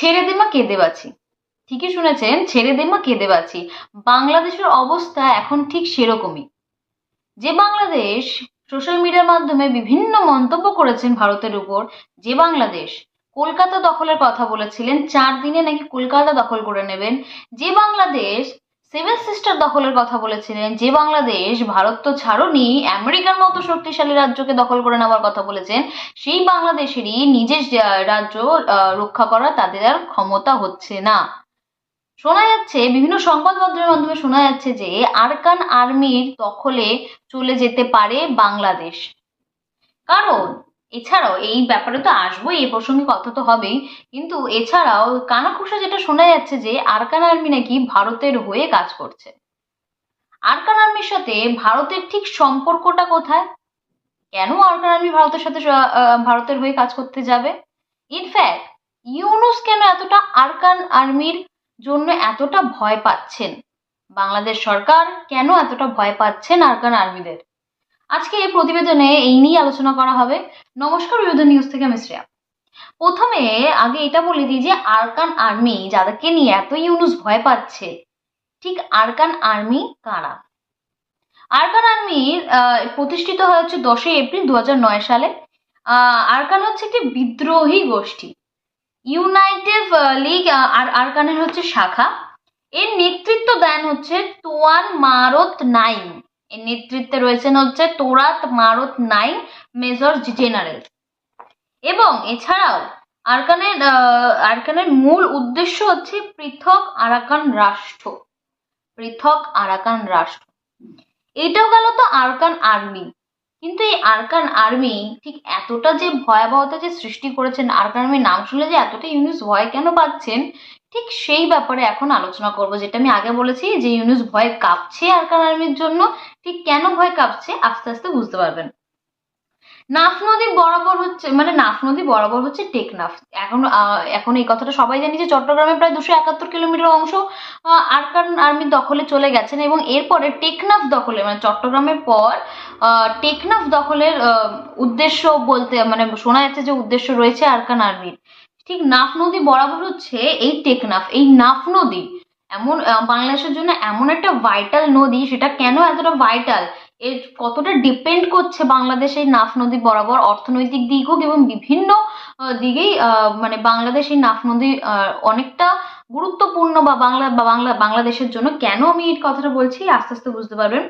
ছেড়ে দে মা, কেঁদে বাঁচি। ঠিকই শুনেছেন, ছেড়ে দে মা, কেঁদে বাঁচি। বাংলাদেশের অবস্থা এখন ঠিক সেরকমই। যে বাংলাদেশ সোশ্যাল মিডিয়ার মাধ্যমে বিভিন্ন মন্তব্য করেছেন ভারতের উপর, যে বাংলাদেশ কলকাতা দখলের কথা বলেছিলেন, চার দিনে নাকি কলকাতা দখল করে নেবেন, যে বাংলাদেশ সেভেন সিস্টার দখলের কথা বলেছিলেন, যে বাংলাদেশ, ভারত তো ছাড়োনি, আমেরিকার মতো শক্তিশালী রাজ্যকে দখল করে নেওয়ার কথা বলেছেন, সেই বাংলাদেশেরই নিজের রাজ্য রক্ষা করা তাদের আর ক্ষমতা হচ্ছে না। শোনা যাচ্ছে, বিভিন্ন সংবাদ মাধ্যমের মাধ্যমে শোনা যাচ্ছে যে, আরকান আর্মির দখলে চলে যেতে পারে বাংলাদেশ। কারণ এছাড়াও এই ব্যাপারে তো আসবোই, এই প্রসঙ্গে কথা তো হবেই। কিন্তু এছাড়াও কানাকুষা যেটা শোনা যাচ্ছে যে আরকান আর্মি নাকি ভারতের হয়ে কাজ করছে। আরকান আর্মির সাথে ভারতের ঠিক সম্পর্কটা কোথায়? কেন আরকান আর্মি ভারতের সাথে ভারতের হয়ে কাজ করতে যাবে? ইনফ্যাক্ট ইউনুস কেন এতটা আরকান আর্মির জন্য এতটা ভয় পাচ্ছেন? বাংলাদেশ সরকার কেন এতটা ভয় পাচ্ছেন আরকান আর্মিদের? আজকে এই প্রতিবেদনে এই নিয়ে আলোচনা করা হবে। নমস্কার বিরোধী নিউজ থেকে আমি শ্রেয়া। প্রথমে আগে এটা বলে দিই যে আরকান আর্মি যাদেরকে নিয়ে এত ইউনুস ভয় পাচ্ছে, ঠিক আরকান আর্মি কারা? আরকান আর্মি প্রতিষ্ঠিত হয় হচ্ছে দশই এপ্রিল দু হাজার নয় সালে। আরকান হচ্ছে একটি বিদ্রোহী গোষ্ঠী। ইউনাইটেড লিগ আর, আরকানের হচ্ছে শাখা। এর নেতৃত্ব দেন হচ্ছে তোয়ান মারত নাইম। এর নেতৃত্বে রয়েছেন হচ্ছে তোরাত মারত নাইম মেজর জেনারেল। এবং এছাড়াও আরকানের আরকানের মূল উদ্দেশ্য হচ্ছে পৃথক আরাকান রাষ্ট্র। পৃথক আরাকান রাষ্ট্র। এটাও গেল তো আরকান আর্মি। কিন্তু এই আরকান আর্মি ঠিক এতটা যে ভয়াবহতা যে সৃষ্টি করেছেন, আরকান আর্মির নাম শুনলে যে এতটা ইউনুস ভয় কেন পাচ্ছেন? ঠিক সেই ব্যাপারে এখন আলোচনা করব, যেটা আমি আগে বলেছি যে ইউনুস ভয় কাঁপছে আরকান আর্মির জন্য ঠিক কেন ভয় কাঁপছে আস্তে আস্তে বুঝতে পারবেন। নাফ নদী বরাবর হচ্ছে মানে নাফ নদী বরাবর হচ্ছে টেকনাফ এখন এখন এই কথাটা সবাই জানি যে চট্টগ্রামে প্রায় দুশো একাত্তর কিলোমিটার অংশ আরকান আর্মির দখলে চলে গেছেন এবং এরপরে টেকনাফ দখলে মানে চট্টগ্রামের পর টেকনাফ দখলের উদ্দেশ্য বলতে মানে শোনা যাচ্ছে যে উদ্দেশ্য রয়েছে আরকান আর্মির। ঠিক নাফ নদী বরাবর হচ্ছে এই টেকনাফ এই নাফ নদী এমন বাংলাদেশের জন্য এমন একটা ভাইটাল নদী, সেটা কেন এতটা ভাইটাল এর কতটা ডিপেন্ড করছে বাংলাদেশ এই নাফ নদী বরাবর অর্থনৈতিক দিক হোক এবং বিভিন্ন দিকেই মানে বাংলাদেশ এই নাফ নদী অনেকটা গুরুত্বপূর্ণ বা বাংলা বা বাংলা, বাংলাদেশের জন্য কেন আমি এই কথাটা বলছি, আস্তে আস্তে বুঝতে পারবেন।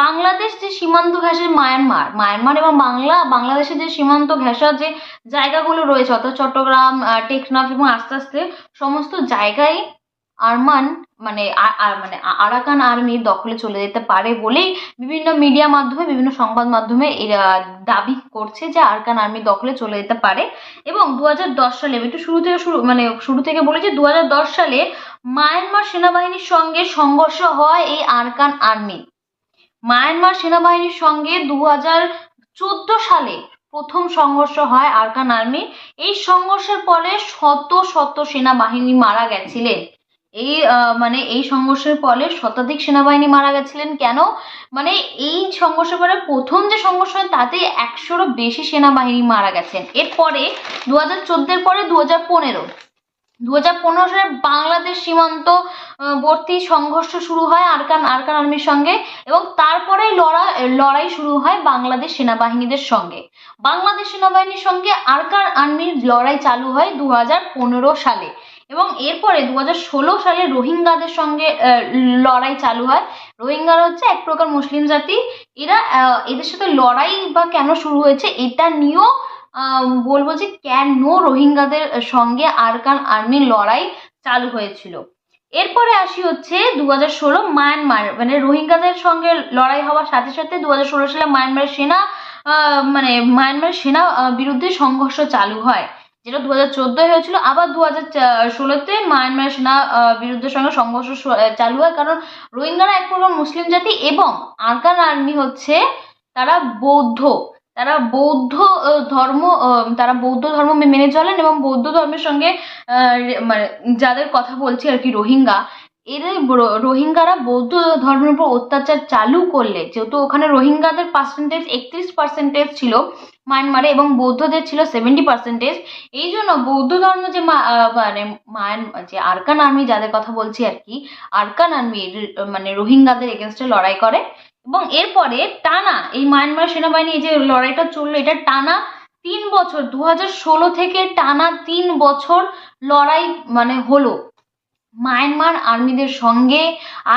বাংলাদেশ যে সীমান্ত ঘেঁষে মায়ানমার মায়ানমার এবং বাংলা, বাংলাদেশের যে সীমান্ত ঘেঁষা যে জায়গাগুলো রয়েছে, অর্থাৎ চট্টগ্রাম টেকনাফ এবং আস্তে আস্তে সমস্ত জায়গায় আরমান মানে মানে আরাকান আর্মির দখলে চলে যেতে পারে বলেই বিভিন্ন মিডিয়া মাধ্যমে, বিভিন্ন সংবাদ মাধ্যমে এরা দাবি করছে যে আরকান আর্মির দখলে চলে যেতে পারে। এবং দু হাজার দশ সালে একটু শুরু থেকে শুরু মানে শুরু থেকে বলেছি দু সালে মায়ানমার সেনাবাহিনীর সঙ্গে সংঘর্ষ হয় এই আরকান আর্মি। মায়ানমার সেনাবাহিনীর সঙ্গে দু সালে প্রথম সংঘর্ষ হয় আরকান আর্মি। এই সংঘর্ষের ফলে শত শত সেনাবাহিনী মারা গেছিলেন। এই মানে এই সংঘর্ষের ফলে শতাধিক সেনাবাহিনী মারা গেছিলেন। কেন? মানে এই সংঘর্ষের পরে প্রথম যে সংঘর্ষ হয়, তাতে একশোরও বেশি সেনাবাহিনী মারা গেছেন। এরপরে দু হাজার চোদ্দের পরে দু হাজার পনেরো দু হাজার পনেরো সালে বাংলাদেশ সীমান্তবর্তী সংঘর্ষ শুরু হয় আরকান আরকান আর্মির সঙ্গে এবং তারপরেই লড়াই লড়াই শুরু হয় বাংলাদেশ সেনাবাহিনীদের সঙ্গে। বাংলাদেশ সেনাবাহিনীর সঙ্গে আরকান আর্মির লড়াই চালু হয় দু হাজার পনেরো সালে। এবং এরপরে দু হাজার ষোলো সালে রোহিঙ্গাদের সঙ্গে লড়াই চালু হয়। রোহিঙ্গারা হচ্ছে এক প্রকার মুসলিম জাতি। এরা এদের সাথে লড়াই বা কেন শুরু হয়েছে এটা নিয়েও বলব যে কেন রোহিঙ্গাদের সঙ্গে আরকান আর্মির লড়াই চালু হয়েছিল। এরপরে আসি হচ্ছে দু হাজার ষোলো মায়ানমার। মানে রোহিঙ্গাদের সঙ্গে লড়াই হওয়ার সাথে সাথে দু হাজার ষোলো সালে মায়ানমারের সেনা মানে মায়ানমারের সেনা বিরুদ্ধে সংঘর্ষ চালু হয়। যেটা দু হাজার চোদ্দোয় হয়েছিল, আবার দু হাজার ষোলোতে মায়ানমার সেনা বিরুদ্ধের সঙ্গে সংঘর্ষ চালু হয়। কারণ রোহিঙ্গারা এক প্রকার মুসলিম জাতি এবং আরকান আর্মি হচ্ছে তারা বৌদ্ধ। তারা বৌদ্ধ ধর্ম তারা বৌদ্ধ ধর্ম মেনে চলেন এবং বৌদ্ধ ধর্মের সঙ্গে মানে যাদের কথা বলছি আর কি রোহিঙ্গা, এদের রোহিঙ্গারা বৌদ্ধ ধর্মের উপর অত্যাচার চালু করলে, যেহেতু ওখানে রোহিঙ্গাদের পার্সেন্টেজ একত্রিশ পার্সেন্টেজ ছিল মায়ানমারে এবং বৌদ্ধদের ছিল সেভেন্টি পার্সেন্টেজ এই জন্য বৌদ্ধ ধর্ম যে মানে মায়ান যে আরকান আর্মি যাদের কথা বলছি আর কি, আরকান আর্মি মানে রোহিঙ্গাদের এগেনস্টে লড়াই করে। এবং এরপরে টানা, এই মায়ানমার সেনাবাহিনী যে লড়াইটা চলল, এটা টানা তিন বছর দু ষোলো থেকে টানা তিন বছর লড়াই মানে হলো। মায়ানমার আর্মিদের সঙ্গে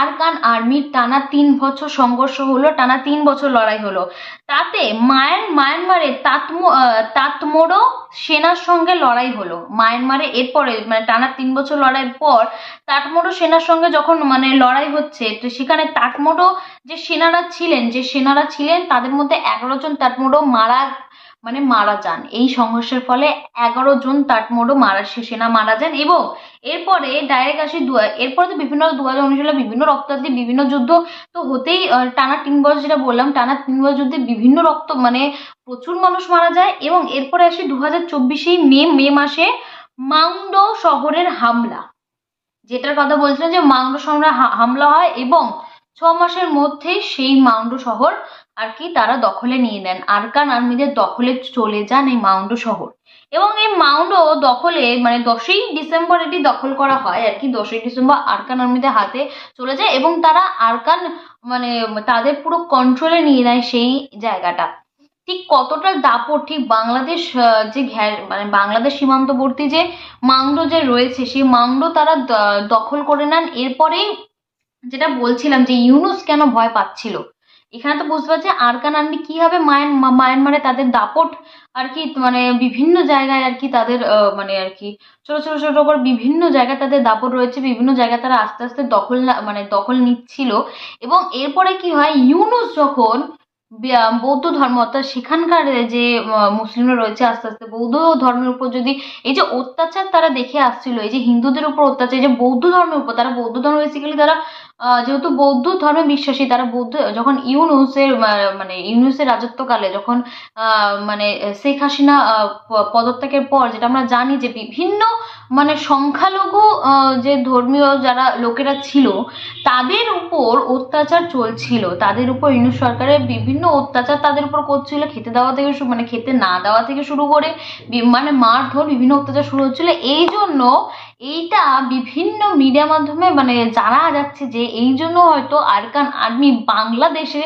আরকান আর্মির টানা তিন বছর সংঘর্ষ হলো, টানা তিন বছর লড়াই হলো। তাতে মায়ান, মায়ানমারে তাতমো তাতমোড়ো সেনার সঙ্গে লড়াই হলো। মায়ানমারে এরপরে মানে টানা তিন বছর লড়াইয়ের পর তাতমোড়ো সেনার সঙ্গে যখন মানে লড়াই হচ্ছে, তো সেখানে তাতমোড়ো যে সেনারা ছিলেন, যে সেনারা ছিলেন, তাদের মধ্যে এগারো জন তাতমোড়ো মারা মানে মারা যান। এই সংঘর্ষের ফলে এগারো জন তাটমোড়ো মারা সেনা মারা যান এবং এরপরে ডাইরেক্ট আসি এরপরে তো বিভিন্ন দু হাজার উনিশ সালে বিভিন্ন রক্তান্তি বিভিন্ন যুদ্ধ তো হতেই টানা তিন বছর যেটা বললাম, টানা তিন বছর যুদ্ধে বিভিন্ন রক্ত মানে প্রচুর মানুষ মারা যায় এবং এরপরে আসি দু হাজার চব্বিশেই মে মে মাসে মাউন্ডো শহরের হামলা। যেটার কথা বলছিলাম যে মাউন্ডো শহরে হামলা হয় এবং ছ মাসের মধ্যে সেই মাউন্ডো শহর আর কি তারা দখলে নিয়ে নেন। আরকান আর্মিদের দখলে চলে যান এই মাউন্ডো শহর। এবং এই মাউন্ডো দখলে মানে দশই ডিসেম্বর এটি দখল করা হয় আর কি, দশই ডিসেম্বর আরকান আর্মিদের হাতে চলে যায় এবং তারা আরকান মানে তাদের পুরো কন্ট্রোলে নিয়ে নেয় সেই জায়গাটা। ঠিক কতটা দাপট, ঠিক বাংলাদেশ যে ঘ্যা মানে বাংলাদেশ সীমান্তবর্তী যে মাউন্ডো যে রয়েছে, সেই মাউন্ডো তারা দখল করে নেন। এরপরেই যেটা বলছিলাম যে ইউনুস কেন ভয় পাচ্ছিল? এখানে তো বুঝতে পারছি আরকান আর্মি কীভাবে মায়ান, মায়ানমারে তাদের দাপট আর কি মানে বিভিন্ন জায়গায় আর কি তাদের মানে আর কি ছোট ছোট ছোট করে বিভিন্ন জায়গায় তাদের দাপট রয়েছে, বিভিন্ন জায়গায় তারা আস্তে আস্তে দখল মানে দখল নিচ্ছিল। এবং এরপরে কি হয়, ইউনুস যখন বৌদ্ধ ধর্ম অর্থাৎ সেখানকার যে মুসলিমরা রয়েছে আস্তে আস্তে বৌদ্ধ ধর্মের উপর যদি এই যে অত্যাচার তারা দেখে আসছিল, এই যে হিন্দুদের উপর অত্যাচার, এই যে বৌদ্ধ ধর্মের উপর, তারা বৌদ্ধ ধর্ম বেসিক্যালি তারা যেহেতু বৌদ্ধ ধর্মে বিশ্বাসী, তারা বৌদ্ধ, যখন ইউনুসের মানে ইউনুসের রাজত্বকালে যখন মানে শেখ হাসিনা পদত্যাগের পর যেটা আমরা জানি যে বিভিন্ন মানে সংখ্যালঘু যে ধর্মীয় যারা লোকেরা ছিল, তাদের উপর অত্যাচার চলছিল। তাদের উপর ইউনুস সরকারের বিভিন্ন অত্যাচার তাদের উপর করছিল। খেতে দেওয়া থেকে মানে খেতে না দেওয়া থেকে শুরু করে মানে মারধর, বিভিন্ন অত্যাচার শুরু হচ্ছিল। এই জন্য এইটা বিভিন্ন মিডিয়া মাধ্যমে মানে জানা যাচ্ছে যে এই জন্য হয়তো আরকান আর্মি বাংলাদেশে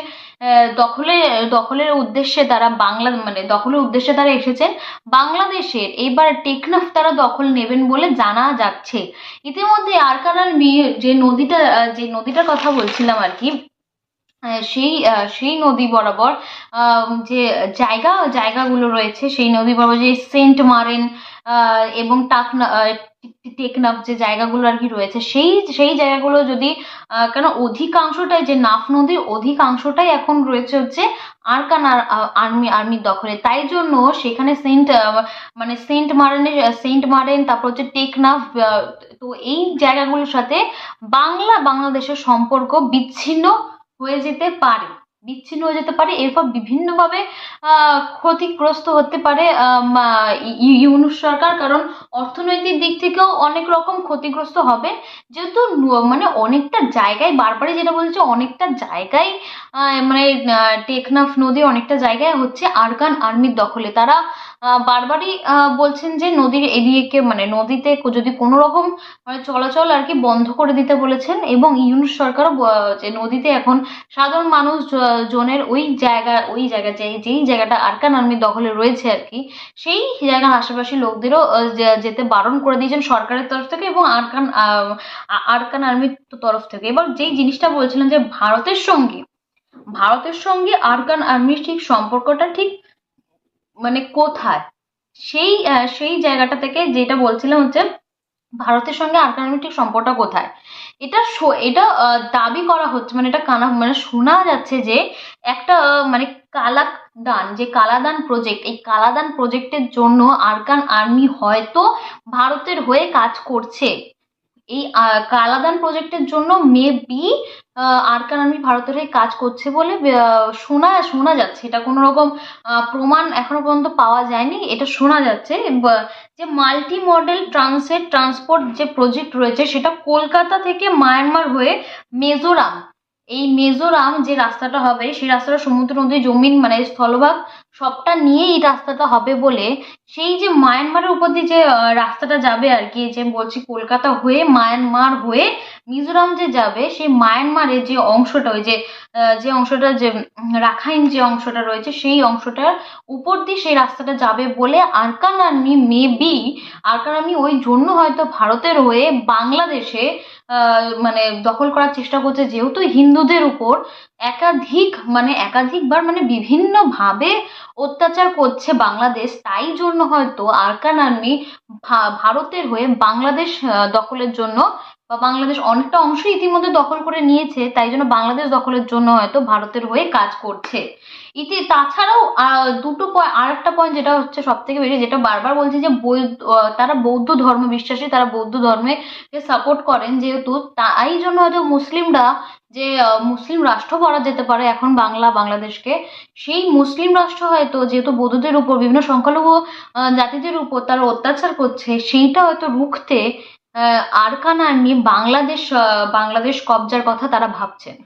দখলে, দখলের উদ্দেশ্যে তারা বাংলা মানে দখলের উদ্দেশ্যে তারা এসেছেন। বাংলাদেশের এবার টেকনাফ তারা দখল নেবেন বলে জানা যাচ্ছে। ইতিমধ্যে আরকান আর্মি যে নদীটা যে নদীটার কথা বলছিলাম আর কি সেই সেই নদী বরাবর যে জায়গা, জায়গাগুলো রয়েছে, সেই নদী বরাবর যে সেন্ট মারেন এবং টাকনা টেকনাফ যে জায়গাগুলো আর কি রয়েছে, সেই সেই জায়গাগুলো যদি কেন অধিকাংশটাই যে নাফ নদীর অধিকাংশটাই এখন রয়েছে হচ্ছে আরকান আর- আর্মি, আর্মির দখলে। তাই জন্য সেখানে সেন্ট মানে সেন্ট মারেনের, সেন্ট মারেন, তারপর হচ্ছে টেকনাফ তো এই জায়গাগুলোর সাথে বাংলা, বাংলাদেশের সম্পর্ক বিচ্ছিন্ন হয়ে যেতে পারে বিচ্ছিন্ন হয়ে যেতে পারে, এরপর বিভিন্নভাবে ক্ষতিগ্রস্ত হতে পারে ইউনুস সরকার। কারণ অর্থনৈতিক দিক থেকেও অনেক রকম ক্ষতিগ্রস্ত হবে। যেহেতু মানে অনেকটা জায়গায়, বারবারই যেটা বলছে, অনেকটা জায়গায় মানে টেকনাফ নদী অনেকটা জায়গায় হচ্ছে আরকান আর্মির দখলে। তারা বারবারই বলছেন যে নদীর এদিকে মানে নদীতে যদি কোনো রকম মানে চলাচল আর কি বন্ধ করে দিতে বলেছেন এবং ইউনুস সরকারও যে নদীতে এখন সাধারণ মানুষ জনের ওই জায়গা ওই জায়গা যে যেই জায়গাটা আরকান আর্মি দখলে রয়েছে আর কি সেই জায়গার আশেপাশে লোকদেরও যেতে বারণ করে দিয়েছেন সরকারের তরফ থেকে এবং আরকান আরকান আর্মির তরফ থেকে। এবার যেই জিনিসটা বলছিলাম যে ভারতের সঙ্গে ভারতের সঙ্গে আরকান আর্মির ঠিক সম্পর্কটা ঠিক মানে কোথায়? সেই সেই জায়গাটা থেকে যেটা বলছিলাম হচ্ছে, ভারতের সঙ্গে আরকান আর্মির ঠিক সম্পর্কটা কোথায়? এটা এটা দাবি করা হচ্ছে মানে এটা কানা মানে শোনা যাচ্ছে যে একটা মানে কালাদান, যে কালাদান প্রজেক্ট এই কালাদান প্রজেক্টের জন্য আরকান আর্মি হয়তো ভারতের হয়ে কাজ করছে। এই কালাদান প্রজেক্টের জন্য মেবি আরকান আর্মি ভারতের হয়ে কাজ করছে বলে শোনা শোনা যাচ্ছে। এটা কোনো রকম প্রমাণ এখনও পর্যন্ত পাওয়া যায়নি। এটা শোনা যাচ্ছে। যে মাল্টি মডেল ট্রান্সেট ট্রান্সপোর্ট যে প্রজেক্ট রয়েছে, সেটা কলকাতা থেকে মায়ানমার হয়ে মিজোরাম। এই মিজোরাম যে রাস্তাটা হবে, সেই রাস্তাটা সমুদ্র নদী জমিন মানে স্থলভাগ সবটা নিয়ে এই রাস্তাটা হবে বলে সেই যে মায়ানমারের উপর দিয়ে যে রাস্তাটা যাবে আর কি যে বলছি কলকাতা হয়ে মায়ানমার হয়ে মিজোরাম যে যাবে, সেই মায়ানমারের যে অংশটা, ওই যে যে অংশটা, যে রাখাইন যে অংশটা রয়েছে, সেই অংশটার উপর দিয়ে সেই রাস্তাটা যাবে বলে Arakan army maybe Arakan army ওই জন্য হয়তো ভারতের হয়ে বাংলাদেশে মানে দখল করার চেষ্টা করছে, যেহেতু হিন্দুদের উপর একাধিক মানে একাধিকবার মানে বিভিন্ন ভাবে অত্যাচার করছে বাংলাদেশ, তাই জন্য হয়তো আরকান আর্মি ভারতের হয়ে বাংলাদেশ দখলের জন্য বা বাংলাদেশ অনেকটা অংশ ইতিমধ্যে দখল করে নিয়েছে, তাই জন্য বাংলাদেশ দখলের জন্য হয়তো ভারতের হয়ে কাজ করছে। ইতি, তাছাড়াও দুটো আর একটা পয়েন্ট যেটা হচ্ছে সব থেকে বেশি, যেটা বারবার বলছি যে তারা বৌদ্ধ ধর্ম বিশ্বাসী, তারা বৌদ্ধ ধর্মে সাপোর্ট করেন যেহেতু, তাই জন্য হয়তো মুসলিমরা যে মুসলিম রাষ্ট্র করা যেতে পারে এখন বাংলা, বাংলাদেশকে, সেই মুসলিম রাষ্ট্র হয়তো যেহেতু বৌদ্ধদের উপর বিভিন্ন সংখ্যালঘু জাতিদের উপর তারা অত্যাচার করছে, সেইটা হয়তো রুখতে আরকান আর্মি বাংলাদেশ বাংলাদেশ কবজার কথা তারা ভাবছেন।